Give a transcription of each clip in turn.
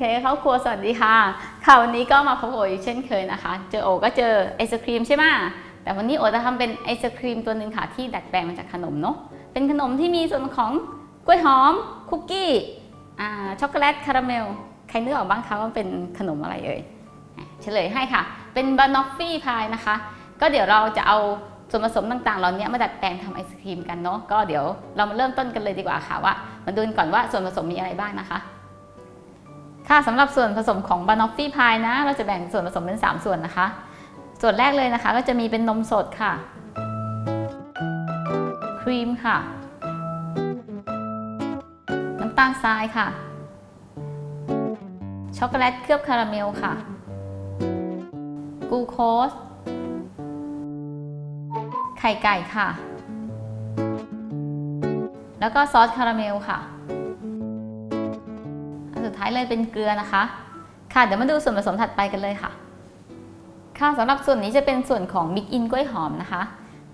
ใครๆก็เข้าครัวสวัสดีค่ะค่ะวันนี้ก็มาพบโออีกเช่นเคยนะคะ เจอโอก็เจอไอศครีมใช่ไหมแต่วันนี้โอจะทำเป็นไอศครีมตัวหนึ่งค่ะที่ดัดแปลงมาจากขนมเนาะเป็นขนมที่มีส่วนของกล้วยหอม คุกกี้ช็อกโกแลตคาราเมลใครนึกออกบ้างคะว่าเป็นขนมอะไรเอ่ยเฉลยให้ค่ะ เป็นบานอฟฟี่พายนะคะ ก็เดี๋ยวเราจะเอาส่วนผสมต่างๆ เหล่านี้มาดัดแปลงทำไอศครีมกันเนาะก็เดี๋ยวเรามาเริ่มต้นกันเลยดีกว่าค่ะว่ามาดูกันก่อนว่าส่วนผสมมีอะไรบ้างนะคะ ค่ะสำหรับส่วนผสมของบานอฟฟี่พายนะ เราจะแบ่งส่วนผสมเป็น 3 ส่วนนะคะ ส่วนแรกเลยนะคะ ก็จะมีเป็นนมสดค่ะ ครีมค่ะ น้ำตาลทรายค่ะ ช็อกโกแลตเคลือบคาราเมลค่ะกลูโคส ไข่ไก่ค่ะ แล้วก็ซอสคาราเมลค่ะ ท้ายเลยเป็นเกลือนะคะ ค่ะเดี๋ยวมาดูส่วนผสมถัดไปกันเลยค่ะ ค่ะสำหรับส่วนนี้จะเป็นส่วนของมิกอินกล้วยหอมนะคะ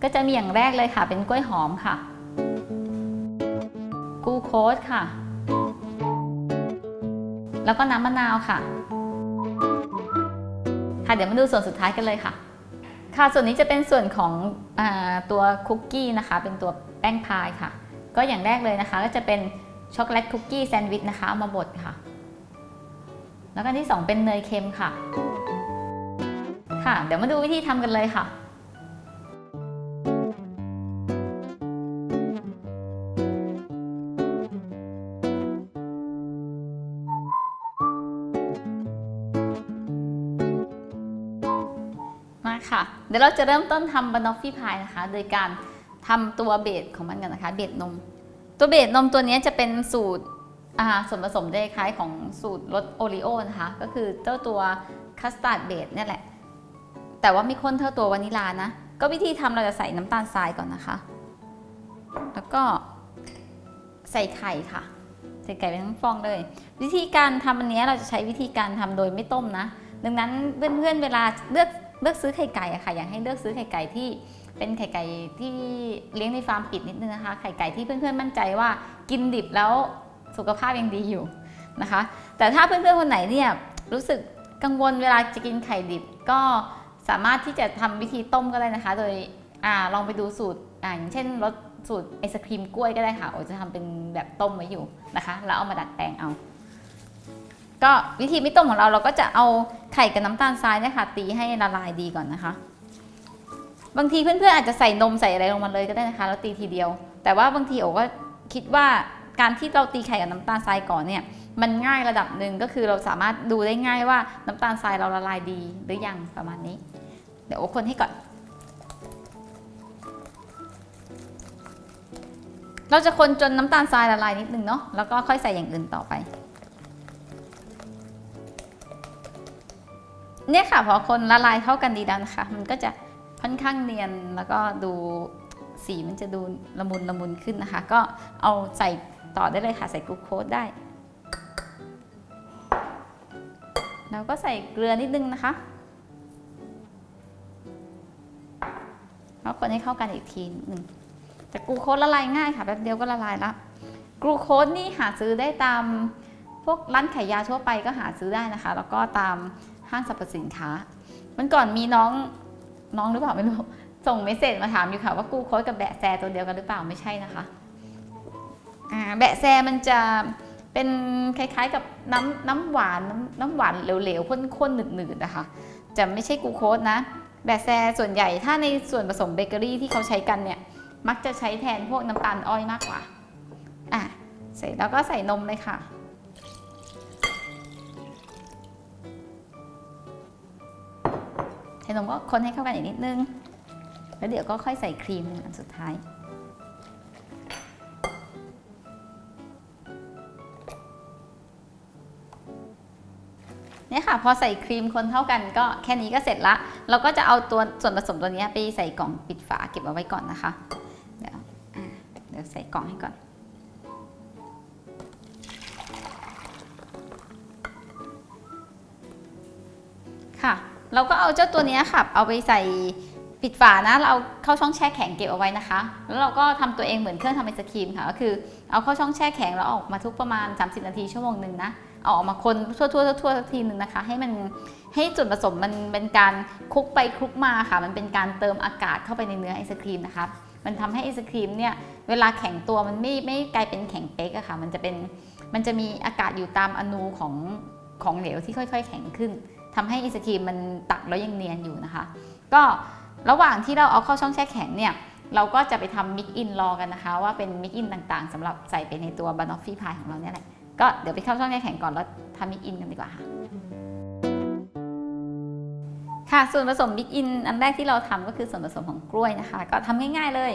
ก็จะมีอย่างแรกเลยค่ะ เป็นกล้วยหอมค่ะ กูโคสค่ะ แล้วก็น้ำมะนาวค่ะ ค่ะเดี๋ยวมาดูส่วนสุดท้ายกันเลยค่ะ ค่ะส่วนนี้จะเป็นส่วนของอตัวคุกกี้นะคะ เป็นตัวแป้งพายค่ะ ก็อย่างแรกเลยนะคะ ก็จะเป็นช็อกโกแลตคุกกี้แซนด์วิชนะคะเอามาบดค่ะ แล้วก็อันที่ 2 เป็นเนยเค็มค่ะ ค่ะ เดี๋ยวมาดูวิธีทำกันเลยค่ะมาค่ะ เดี๋ยวเราจะเริ่มต้นทำบานอฟฟี่พายนะคะ โดยการทำตัวเบสของมันกันนะคะ เบสนม ตัวเบสนมตัวนี้จะเป็นสูตร อ่าส่วนผสมได้คล้ายของสูตรรสโอริโอนะคะ ก็คือเจ้าตัวคัสตาร์ดเบสเนี่ยแหละ แต่ว่าไม่ข้นเท่าตัววานิลานะ ก็วิธีทำเราจะใส่น้ำตาลทรายก่อนนะคะ แล้วก็ใส่ไข่ค่ะใส่ไก่เป็นทั้งฟองเลย วิธีการทำอันนี้เราจะใช้วิธีการทำโดยไม่ต้มนะ ดังนั้นเพื่อนๆเวลาเลือกเลือกซื้อไข่ไก่อะค่ะ อยากให้เลือกซื้อไข่ไก่ที่เป็นไข่ไก่ที่เลี้ยงในฟาร์มปิดนิดนึงนะคะ ไข่ไก่ที่เพื่อนๆมั่นใจว่ากินดิบแล้ว สุขภาพยังดีอยู่นะคะ แต่ถ้าเพื่อนๆคนไหนเนี่ยรู้สึกกังวลเวลาจะกินไข่ดิบ ก็สามารถที่จะทำวิธีต้มก็ได้นะคะ โดยอลองไปดูสูตรออย่างเช่นรสสูตรไอศครีมกล้วยก็ได้ค่ะโอจะทำเป็นแบบต้มไว้อยู่นะคะ แล้วเอามาดัดแปลงเอา ก็วิธีไม่ต้มของเราเราก็จะเอาไข่กับน้ำตาลทรายเนี่ยค่ะตีให้ละลายดีก่อนนะคะ บางทีเพื่อนๆอาจจะใส่นมใส่อะไรลงมาเลยก็ได้นะคะ แล้วตีทีเดียว แต่ว่าบางทีโอก็คิดว่า การที่เราตีไข่กับน้ำตาลทรายก่อนเนี่ยมันง่ายระดับหนึ่งก็คือเราสามารถดูได้ง่ายว่าน้ำตาลทรายเราละลายดีหรือยังประมาณนี้ เดี๋ยวโอคนให้ก่อน เราจะคนจนน้ำตาลทรายละลายนิดนึงเนาะแล้วก็ค่อยใส่อย่างอื่นต่อไปเนี่ยค่ะพอคนละลายเท่ากันดีแล้วนะคะ มันก็จะค่อนข้างเนียนแล้วก็ดูสีมันจะดูละมุนละมุนขึ้นนะคะ ก็เอาใส่ ต่อได้เลยค่ะใส่กลูโคสได้แล้วก็ใส่เกลือนิดนึงนะคะแล้วคนให้เข้ากันอีกทีหนึ่งแต่กลูโคสละลายง่ายค่ะแป๊บเดียวก็ละลายแล้วกลูโคสนี่หาซื้อได้ตามพวกร้านขายยาทั่วไปก็หาซื้อได้นะคะ แล้วก็ตามห้างสรรพสินค้า มันก่อนมีน้องน้องหรือเปล่าไม่รู้ส่งเมสเซจมาถามอยู่ค่ะว่ากูโค้ดกับแบะแซตัวเดียวกันหรือเปล่าไม่ใช่นะคะ แบะแซมันจะเป็นคล้ายๆกับน้ำน้ำหวานน้ำน้ำหวานเหลวๆข้นๆหนืดๆนะคะ จะไม่ใช่กูโค้ดนะ แบะแซส่วนใหญ่ถ้าในส่วนผสมเบเกอรี่ที่เขาใช้กันเนี่ย มักจะใช้แทนพวกน้ำตาลอ้อยมากกว่า อะเสร็จแล้วก็ใส่นมเลยค่ะใส่นมก็คนให้เข้ากันอีกนิดนึง แล้วเดี๋ยวก็ค่อยใส่ครีมอันสุดท้าย พอใส่ครีมคนเท่ากันก็แค่นี้ก็เสร็จละ เราก็จะเอาตัวส่วนผสมตัวนี้ไปใส่กล่องปิดฝาเก็บเอาไว้ก่อนนะคะ เดี๋ยวเดี๋ยวใส่กล่องให้ก่อน ค่ะ เราก็เอาเจ้าตัวนี้ค่ะ เอาไปใส่ปิดฝานะ เราเอาเข้าช่องแช่แข็งเก็บเอาไว้นะคะ แล้วเราก็ทำตัวเองเหมือนเครื่องทำไอศครีมค่ะ ก็คือเอาเข้าช่องแช่แข็งแล้วออกมาทุกประมาณ 30 นาทีชั่วโมงหนึ่งนะ เอาออกมาคนทั่วทั่วทั่วๆทีหนึ่งนะคะ ให้มันให้ส่วนผสมมันเป็นการคลุกไปคลุกมาค่ะ มันเป็นการเติมอากาศเข้าไปในเนื้อไอศครีมนะคะมันทำให้ไอศครีมเนี่ยเวลาแข็งตัวมันไม่ไม่กลายเป็นแข็งเป๊กอะค่ะ มันจะเป็นมันจะมีอากาศอยู่ตามอนูของของเหลวที่ค่อย ๆ แข็งขึ้นทำให้ไอศครีมมันตักแล้วยังเนียนอยู่นะคะ ก็ระหว่างที่เราเอาเข้าช่องแช่แข็งเนี่ยเราก็จะไปทำมิกอินรอกันนะคะ ว่าเป็นมิกอินต่างๆสำหรับใส่ไปในตัวบานอฟฟี่พายของเราเนี่ยแหละ ก็เดี๋ยวไปเข้าช่องแช่แข็งก่อนแล้วทำมิกอินกันดีกว่าค่ะค่ะส่วนผสมมิกอินอันแรกที่เราทำก็คือส่วนผสมของกล้วยนะคะ ก็ทำง่ายๆเลย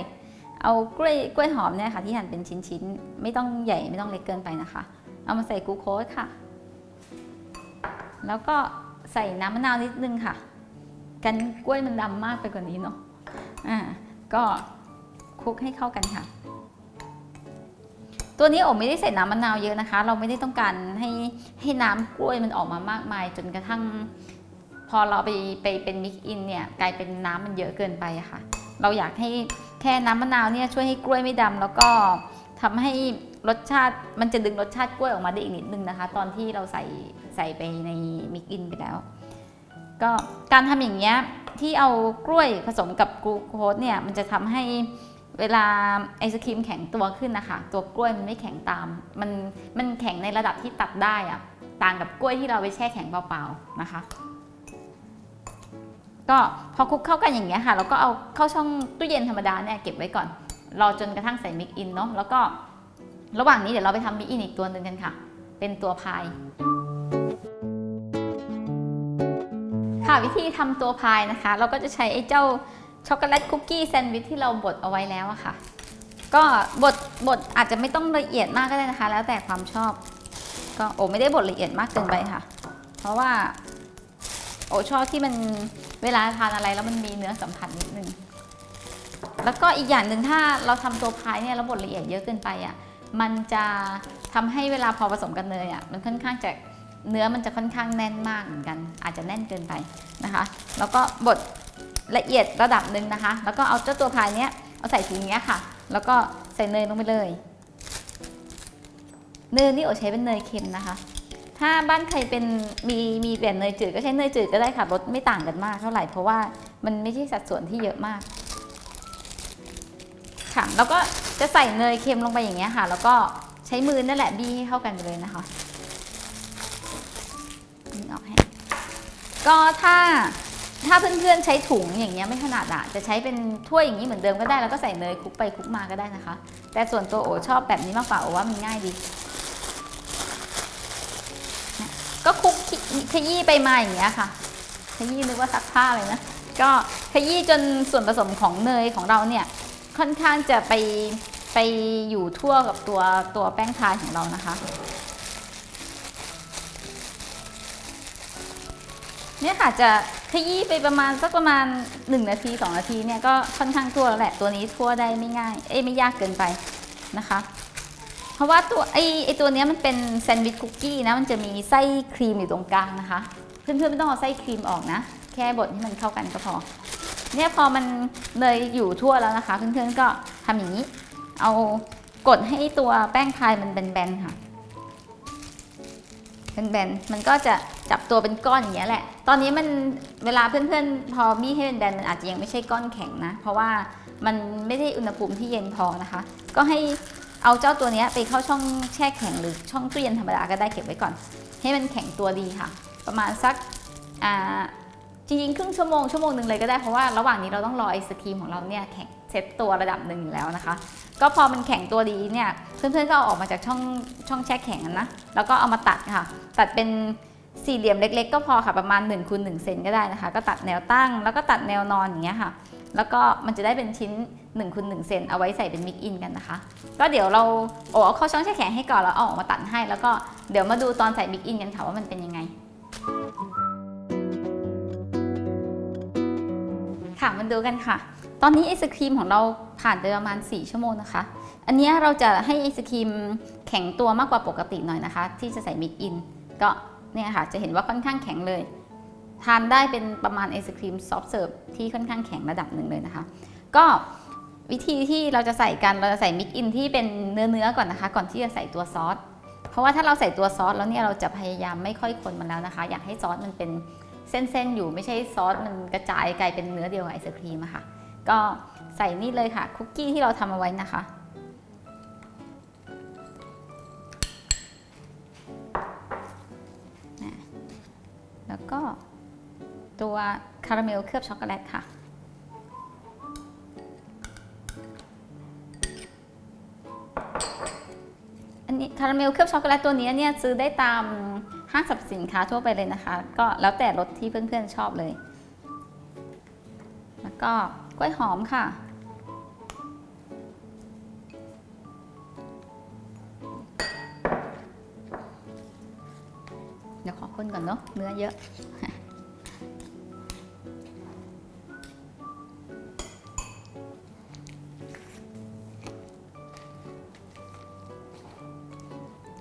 เอากล้วยกล้วยหอมเนี่ยค่ะที่หั่นเป็นชิ้นๆ ไม่ต้องใหญ่ไม่ต้องเล็กเกินไปนะคะ เอามาใส่กูโคสค่ะ แล้วก็ใส่น้ำมะนาวนิดนึงค่ะ กันกล้วยมันดำมากไปกว่านี้เนาะอ่าก็คลุกให้เข้ากันค่ะ ตัวนี้โอไม่ได้ใส่น้ำมะนาวเยอะนะคะ เราไม่ได้ต้องการให้ให้น้ำกล้วยมันออกมามากมาย จนกระทั่ง พอเราไปไปเป็นมิกอินเนี่ยกลายเป็นน้ำมันเยอะเกินไปค่ะ เราอยากให้แค่น้ำมะนาวเนี่ยช่วยให้กล้วยไม่ดำแล้วก็ทำให้รสชาติมันจะดึงรสชาติกล้วยออกมาได้อีกนิดนึงนะคะ ตอนที่เราใส่ใส่ไปในมิกอินไปแล้ว ก็การทำอย่างเงี้ยที่เอากล้วยผสมกับกลูโคสเนี่ยมันจะทำให้ เวลาไอศครีมแข็งตัวขึ้นนะคะ ตัวกล้วยมันไม่แข็งตาม มันมันแข็งในระดับที่ตัดได้อะต่างกับกล้วยที่เราไปแช่แข็งเปล่าๆนะคะ ก็พอคลุกเข้ากันอย่างเงี้ยค่ะ เราก็เอาเข้าช่องตู้เย็นธรรมดาเนี่ยเก็บไว้ก่อน รอจนกระทั่งใส่มิกอินเนาะแล้วก็ระหว่างนี้เดี๋ยวเราไปทำมิกอินอีกตัวหนึ่งกันค่ะ เป็นตัวพายค่ะวิธีทำตัวพายนะคะ เราก็จะใช้ไอ้เจ้า ช็อกโกแลตคุกกี้แซนด์วิชที่เราบดเอาไว้แล้วอะค่ะ ก็บดบดอาจจะไม่ต้องละเอียดมากก็ได้นะคะ แล้วแต่ความชอบ ก็โอไม่ได้บดละเอียดมากเกินไปค่ะ เพราะว่า โอชอบที่มันเวลาทานอะไรแล้วมันมีเนื้อสัมผัสนิดนึงแล้วก็อีกอย่างหนึ่งถ้าเราทำตัวพายเนี่ยแล้วบดละเอียดเยอะเกินไปอะมันจะทำให้เวลาพอผสมกันเนยอะมันค่อนข้างจะเนื้อมันจะค่อนข้างแน่นมากเหมือนกัน อาจจะแน่นเกินไปนะคะ แล้วก็บด ละเอียดระดับหนึ่งนะคะ แล้วก็เอาเจ้าตัวพายเนี้ยเอาใส่ถุงเนี้ยค่ะ แล้วก็ใส่เนยลงไปเลย เนยนี่โอใช้เป็นเนยเค็มนะคะ ถ้าบ้านใครเป็นมีมีแบบเนยจืดก็ใช้เนยจืดก็ได้ค่ะรสไม่ต่างกันมากเท่าไหร่เพราะว่ามันไม่ใช่สัดส่วนที่เยอะมาก ค่ะ แล้วก็จะใส่เนยเค็มลงไปอย่างเงี้ยค่ะ แล้วก็ใช้มือนั่นแหละบี้ให้เข้ากันไปเลยนะคะนี่ออกให้ก็ถ้า ถ้าเพื่อนๆใช้ถุงอย่างเงี้ยไม่ถนัดอะจะใช้เป็นถ้วยอย่างนี้เหมือนเดิมก็ได้แล้วก็ใส่เนยคลุกไปคลุกมาก็ได้นะคะ แต่ส่วนตัวโอชอบแบบนี้มากกว่าโอว่ามันง่ายดีก็คลุกขยี้ไปมาอย่างเงี้ยค่ะ ขยี้นึกว่าซักผ้าเลยนะ ก็ขยี้จนส่วนผสมของเนยของเราเนี่ยค่อนข้างจะไปไปอยู่ทั่วกับตัวตัวแป้งพายของเรานะคะเนี่ยค่ะจะ ขยี้ไปประมาณสักประมาณ 1 นาที 2 นาทีเนี่ยก็ค่อนข้างทั่วแล้วแหละตัวนี้ทั่วได้ไม่ง่ายเอ้ยไม่ยากเกินไปนะคะ เพราะว่าตัวไอไอตัวนี้มันเป็นแซนด์วิชคุกกี้นะมันจะมีไส้ครีมอยู่ตรงกลางนะคะ เพื่อนๆไม่ต้องเอาไส้ครีมออกนะ แค่บดให้มันเข้ากันก็พอ เนี่ยพอมันเนยอยู่ทั่วแล้วนะคะเพื่อนๆก็ทำอย่างนี้ เอากดให้ตัวแป้งพายมันแบนๆค่ะเป็นแบนๆมันก็จะ จับตัวเป็นก้อนอย่างเงี้ยแหละ ตอนนี้มันเวลาเพื่อนๆ พอบี้ให้เป็นแบนมันอาจจะยังไม่ใช่ก้อนแข็งนะ เพราะว่ามันไม่ได้อุณหภูมิที่เย็นพอนะคะ ก็ให้เอาเจ้าตัวนี้ไปเข้าช่องแช่แข็งหรือช่องตู้เย็นธรรมดาก็ได้เก็บไว้ก่อน ให้มันแข็งตัวดีค่ะ ประมาณสักอ่าจริงๆ ครึ่งชั่วโมงชั่วโมงหนึ่งเลยก็ได้เพราะว่าระหว่างนี้เราต้องรอไอศครีมของเราเนี่ยแข็งเซ็ตตัวระดับหนึ่งอยู่แล้วนะคะ ก็พอมันแข็งตัวดีเนี่ยเพื่อนๆก็เอาออกมาจากช่องช่องแช่แข็งนะแล้วก็เอามาตัดค่ะ ตัดเป็น สี่เหลี่ยมเล็ก ๆ ก็พอค่ะประมาณ1คูณ1เซนก็ได้นะคะ ก็ตัดแนวตั้ง แล้วก็ตัดแนวนอนอย่างเงี้ยค่ะ แล้วก็มันจะได้เป็นชิ้น1คูณ1เซนเอาไว้ใส่เป็นมิกอินกันนะคะ ก็เดี๋ยวเราโอ้เอาเข้าช่องแช่แข็งให้ก่อนแล้วเอาออกมาตัดให้ แล้วก็เดี๋ยวมาดูตอนใส่มิกอินกันค่ะว่ามันเป็นยังไงค่ะมาดูกันค่ะ ตอนนี้ไอศครีมของเราผ่านไปประมาณ 4 ชั่วโมงนะคะ อันนี้เราจะให้ไอศครีมแข็งตัวมากกว่าปกติหน่อยนะคะ ที่จะใส่มิกอิน ก็ เนี่ยค่ะจะเห็นว่าค่อนข้างแข็งเลย ทานได้เป็นประมาณไอศครีมซอฟต์เสิร์ฟที่ค่อนข้างแข็งระดับหนึ่งเลยนะคะ ก็วิธีที่เราจะใส่กันเราจะใส่มิกอินที่เป็นเนื้อเนื้อๆก่อนนะคะ ก่อนที่จะใส่ตัวซอสเพราะว่าถ้าเราใส่ตัวซอสแล้วเนี่ยเราจะพยายามไม่ค่อยคนมันแล้วนะคะ อยากให้ซอสมันเป็นเส้นๆอยู่ไม่ใช่ซอสมันกระจายกลายเป็นเนื้อเดียวกับไอศครีมอะค่ะ ก็ใส่นี่เลยค่ะคุกกี้ที่เราทำเอาไว้นะคะ ก็ตัวคาราเมลเคลือบช็อกโกแลตค่ะ อันนี้คาราเมลเคลือบช็อกโกแลตตัวนี้เนี่ยซื้อได้ตามห้างสรรพสินค้าทั่วไปเลยนะคะ ก็แล้วแต่รสที่เพื่อนๆชอบเลย แล้วก็กล้วยหอมค่ะ ก่อนเนาะเนื้อเยอะ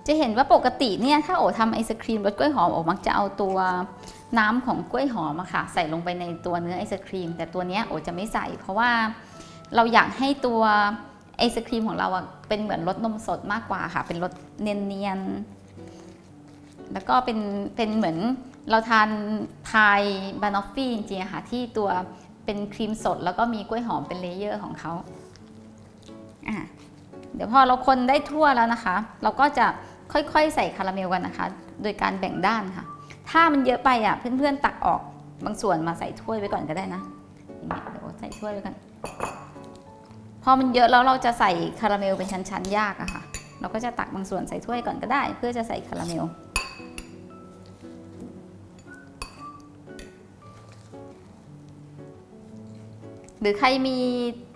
จะเห็นว่าปกติเนี่ยถ้าโอทำไอศครีมรสกล้วยหอมโอมักจะเอาตัวน้ำของกล้วยหอมอะค่ะ ใส่ลงไปในตัวเนื้อไอศครีม แต่ตัวเนี้ยโอจะไม่ใส่ เพราะว่าเราอยากให้ตัวไอศครีมของเราอะเป็นเหมือนรสนมสดมากกว่าค่ะ เป็นรสเนียนๆ แล้วก็เป็นเป็นเหมือนเราทานพายบานอฟฟี่จริงๆค่ะที่ตัวเป็นครีมสด แล้วก็มีกล้วยหอมเป็นเลเยอร์ของเขาอะเดี๋ยวพอเราคนได้ทั่วแล้วนะคะ เราก็จะค่อยๆ ใส่คาราเมลกันนะคะ โดยการแบ่งด้านค่ะ ถ้ามันเยอะไปอะเพื่อนๆตักออกบางส่วนมาใส่ถ้วยไว้ก่อนก็ได้นะอย่างเงี้ยเดี๋ยวใส่ถ้วยไว้กันพอมันเยอะแล้วเราจะใส่คาราเมลเป็นชั้นๆ ยากอะค่ะ เราก็จะตักบางส่วนใส่ถ้วยก่อนก็ได้ เพื่อจะใส่คาราเมล หรือใครมี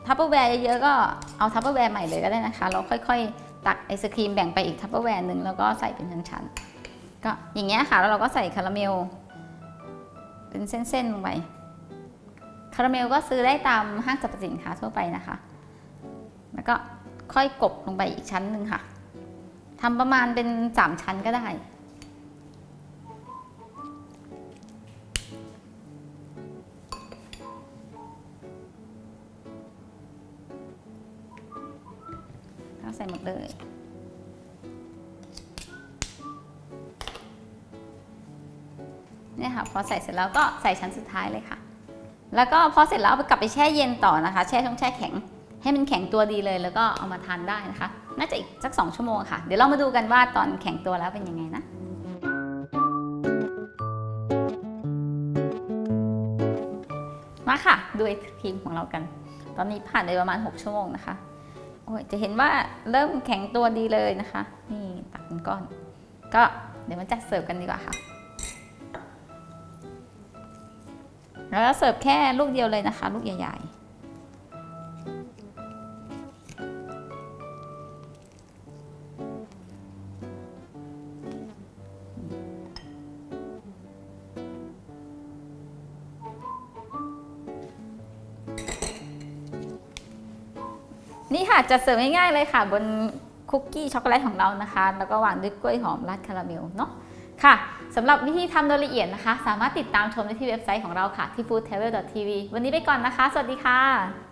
ทัพเปอร์แวร์เยอะๆก็เอาทัพเปอร์แวร์ใหม่เลยก็ได้นะคะ เราค่อยๆ ตักไอศครีมแบ่งไปอีกทัพเปอร์แวร์หนึ่งแล้วก็ใส่เป็นชั้นๆ ก็อย่างเงี้ยค่ะ แล้วเราก็ใส่คาราเมล เป็นเส้นๆลงไป คาราเมลก็ซื้อได้ตามห้างสรรพสินค้าทั่วไปนะคะ แล้วก็ค่อยกบลงไปอีกชั้นหนึ่งค่ะทำประมาณเป็นสามชั้นก็ได้ ใส่หมดเลย เนี่ยค่ะ พอใส่เสร็จแล้วก็ใส่ชั้นสุดท้ายเลยค่ะ แล้วก็พอเสร็จแล้วเอาไปกลับไปแช่เย็นต่อนะคะ แช่ช่องแช่แข็ง ให้มันแข็งตัวดีเลย แล้วก็เอามาทานได้นะคะ น่าจะอีกสักสองชั่วโมงค่ะ เดี๋ยวเรามาดูกันว่าตอนแข็งตัวแล้วเป็นยังไงนะมาค่ะ ดูไอศครีมของเรากัน ตอนนี้ผ่านไปประมาณ 6 ชั่วโมงนะคะ โอ้ยจะเห็นว่าเริ่มแข็งตัวดีเลยนะคะ นี่ตักเป็นก้อน ก็เดี๋ยวมาจัดเสิร์ฟกันดีกว่าค่ะ แล้วเสิร์ฟแค่ลูกเดียวเลยนะคะ ลูกใหญ่ๆ นี่ค่ะจะเสิร์ฟง่ายๆเลยค่ะ บนคุกกี้ช็อกโกแลตของเรานะคะ แล้วก็วางด้วยกล้วยหอมราดคาราเมลเนาะค่ะสำหรับวิธีทำโดยละเอียดนะคะ สามารถติดตามชมได้ที่เว็บไซต์ของเราค่ะที่ foodtravel.tv วันนี้ไปก่อนนะคะ สวัสดีค่ะ